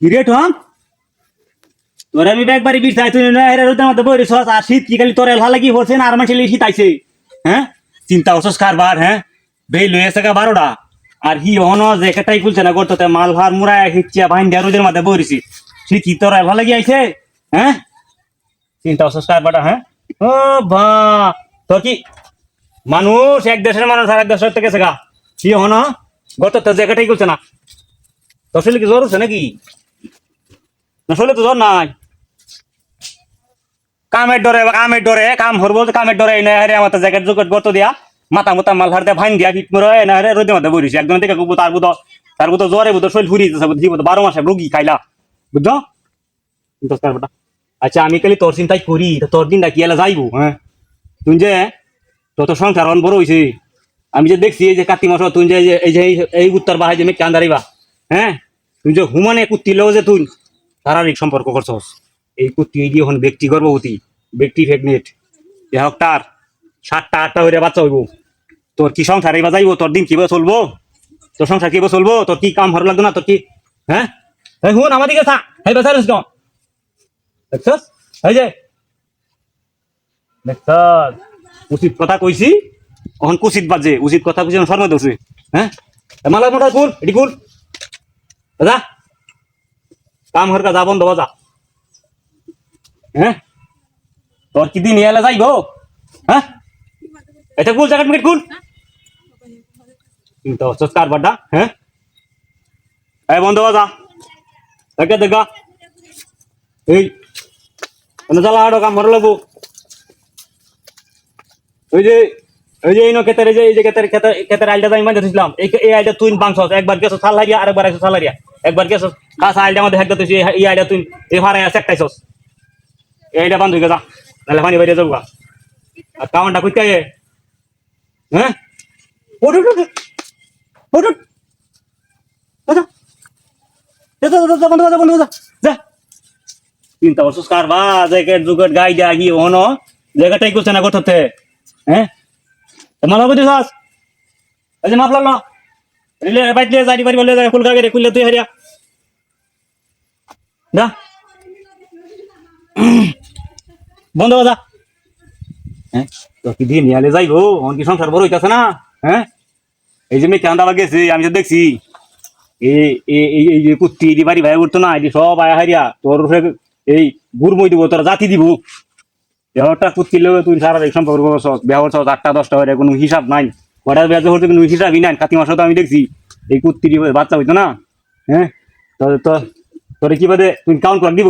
কিরে ঠম তোরা আমি একবারই বির চাই, তুই না এর রোদের মধ্যে বই রেছস আর শীত কি খালি তোর এলহা লাগি না, আর মাসে শীত আইছে? হ্যাঁ? চিন্তা করছস কারবার হ্যাঁ? বেই লয়ে এসে বারোটা। আর হি হন যে কেটাই খুলছে না করতে মাল ভার মুড়ায় হিচ্ছিয়া ভাইন দিয়া রোদের মধ্যে বইরেছি। শীত কি তোর এলহা লাগি আইছে? হ্যাঁ? চিন্তা করছস কারবারটা হ্যাঁ? ও বা, তোর কি মানুষ এক দেশের মানুষ আর এক দেশের থেকে গা? কি হন গত তো জায়গাটাই করছে না। তোর শরীরে কি জ্বর হচ্ছে নাকি? না শরীরে তো জ্বর নাই। কামের ডরে কামের ডরে, কাম হরবো কামের ডরে এনে হারে আমার জ্যাকেট জুকেট গর্ত দিয়া, মাথা মুতা মাল হার দিয়া ভাইন দিয়া ফিট মরে এনে হারে রোদে মাথা বরিস একদম থেকে গুবো তার বুধ তার বুধ জ্বরে বুধ শরীর ফুরি যাচ্ছে জীব বারো মাসে রোগী খাইলা। বুঝছ? আচ্ছা আমি খালি তোর চিন্তাই করি তোর দিনটা কি এলা যাইবো হ্যাঁ? তুই যে, তোর সংসার অন বড় হয়েছে আমি যে দেখছি, এই যে কাতি মাস তুই যে, এই যে- এই উত্তর বাহাই যে মেঘ আন্দারিবা হ্যাঁ? তুই যে হুমানে কুত্তি লো যে তুই শারীরিক সম্পর্ক করছস এই কুত্তি এই হন ব্যক্তি গর্ভবতী, ব্যক্তি প্রেগনেন্ট এ হোক তার সাতটা, আটটা হইরে বাচ্চা হইব। তোর কি সংসার এবার যাইব? তোর দিন কীভাবে চলবো? তোর সংসার কীভাবে চলবো? তোর কি কাম ভালো লাগতো না? তোর কি হ্যাঁ? এই হুন আমার দিকে এই বেসার দেখছস? এই যে। দেখছস? উচিত কথা কইছি, অহন কুচিত বাজে। উচিত কথা কইছি শর্মা দোষে হ্যাঁ? মালা মোটা কুল এটি কুল যা কাম হরকা যা বন্ধ যা হ্যাঁ? তোর কি দিন এলে যাইব? হ্যাঁ? এটা কুল জ্যাকেট মিকেট কুল? চিন্তা হচ্ছে কারবারটা হ্যাঁ? এই বন্ধ যা দেখা দেখা। এই জ্বালা আড়ো কাম ভালো লাগবো ওই যে ওই যে এই এই যে এই যে ক্ষেতের ক্ষেতের ক্ষেতের আইলটা আমি মাঝে দিছিলাম, এই আইলটা তুই বাংশ একবার গেছো সাল হারিয়া, আরেকবার আইছো সাল হারিয়া। একবার গেছো কাঁচা আইলটা আমাদের হেক্তা তুই এই আইলটা তুই এই হারাই আছে একটাইছস এই আইলটা বান্ধ হয়ে যা তাহলে পানি বাইরে যাব। আর কাউন্টটা কইতে হ্যাঁ? ওঠ ওঠ ওঠ যা যা যা যা যা। যা যা চিন্তা করছিস কারবা জ্যাকেট জুকেট গাই দিয়া কি হনো। জায়গাটাই করছে না করতে হ্যাঁ? মালা বুঝি সাস এই যে মাফলার না রিলে লিয়ে যাই পারি বলে খুললে তুই হারিয়া। যা। বন্ধ যা। হ্যাঁ কি দিয়ে নিয়ালে যাইবো? অন কি সংসার বড় হইতাছে না? হ্যাঁ? এই যে মেয়ে চান্দা গেছে আমি তো দেখছি। এই যে কুত্তি দি বাড়ি ভাই উঠতো না এটি সব আয়া হারিয়া তোর এই গুড়মই দিব, তোর জাতি দিব। দেহটা কুত্তি লোক তুই সারা এক সম্পর্ক ব্যবহার করছ আটটা দশটা হয়ে কোনো হিসাব নাই। কটার ব্যবসা করতে কোনো হিসাবই নাই, কাতি মাসে তো আমি দেখছি, এই কুত্তি বাচ্চা হইতো না। হ্যাঁ? তো তোরে কি বাদে তুই কাউন্ট করে দিব